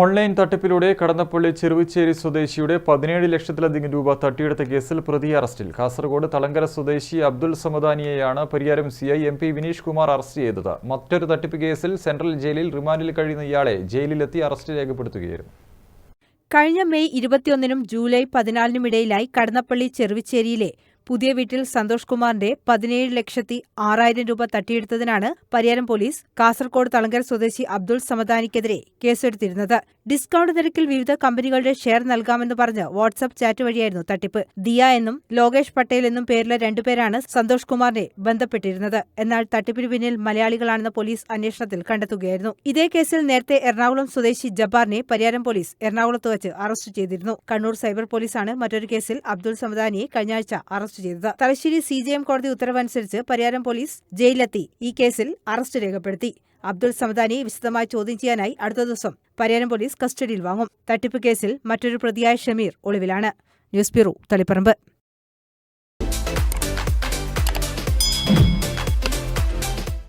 Online തട്ടിപ്പിലൂടെ Kadannappally Cheruvichery സ്വദേശിയുടെ പതിനേഴ് ലക്ഷത്തിലധികം രൂപ തട്ടിയെടുത്ത കേസിൽ പ്രതി അറസ്റ്റിൽ. കാസർഗോഡ് തളങ്കര സ്വദേശി Abdul സമദാനിയെയാണ് Pariyaram C I M P Vineesh Kumar arrest ചെയ്തത്. മറ്റൊരു തട്ടിപ്പ് കേസിൽ സെൻട്രൽ ജയിലിൽ റിമാൻഡിൽ കഴിയുന്ന ഇയാളെ ജയിലിലെത്തി അറസ്റ്റ് രേഖപ്പെടുത്തുകയായിരുന്നു. കഴിഞ്ഞ മെയ് ഇരുപത്തിയൊന്നിനും ജൂലൈ പതിനാലിനുമിടയിലായി കടന്നപ്പള്ളി ചെറുവിച്ചേരിയിലെ പുതിയ വീട്ടിൽ സന്തോഷ് കുമാറിന്റെ പതിനേഴ് ലക്ഷത്തി ആറായിരം രൂപ തട്ടിയെടുത്തതിനാണ് പരിയാരം പോലീസ് കാസർകോട് തളങ്കര സ്വദേശി അബ്ദുൾ സമദാനിക്കെതിരെ കേസെടുത്തിരുന്നത്. ഡിസ്കൗണ്ട് നിരക്കിൽ വിവിധ കമ്പനികളുടെ ഷെയർ നൽകാമെന്ന് പറഞ്ഞ് വാട്സ്ആപ്പ് ചാറ്റ് വഴിയായിരുന്നു തട്ടിപ്പ്. ദിയ എന്നും ലോകേഷ് പട്ടേൽ എന്നും പേരിലെ രണ്ടുപേരാണ് സന്തോഷ് കുമാറിനെ ബന്ധപ്പെട്ടിരുന്നത്. എന്നാൽ തട്ടിപ്പിന് പിന്നിൽ മലയാളികളാണെന്ന് പോലീസ് അന്വേഷണത്തിൽ കണ്ടെത്തുകയായിരുന്നു. ഇതേ കേസിൽ നേരത്തെ എറണാകുളം സ്വദേശി ജബ്ബാറിനെ പരിയാരം പോലീസ് എറണാകുളത്ത് വച്ച് അറസ്റ്റ് ചെയ്തിരുന്നു. കണ്ണൂർ സൈബർ പോലീസാണ് മറ്റൊരു കേസിൽ അബ്ദുൾ സമദാനിയെ കഴിഞ്ഞ ആഴ്ച അറസ്റ്റ് ചെയ്തത്. തലശ്ശേരി സി ജെ എം കോടതി ഉത്തരവനുസരിച്ച് പരിയാരം പോലീസ് ജയിലിലെത്തി. ഈ കേസിൽ അറസ്റ്റ് രേഖപ്പെടുത്തി. അബ്ദുൾ സമദാനിയെ വിശദമായി ചോദ്യം ചെയ്യാനായി അടുത്ത ദിവസം പരിയാരം പോലീസ് കസ്റ്റഡിയിൽ വാങ്ങും. തട്ടിപ്പ് കേസിൽ മറ്റൊരു പ്രതിയായ ഷമീർ ഒളിവിലാണ്. News bureau Taliparamba.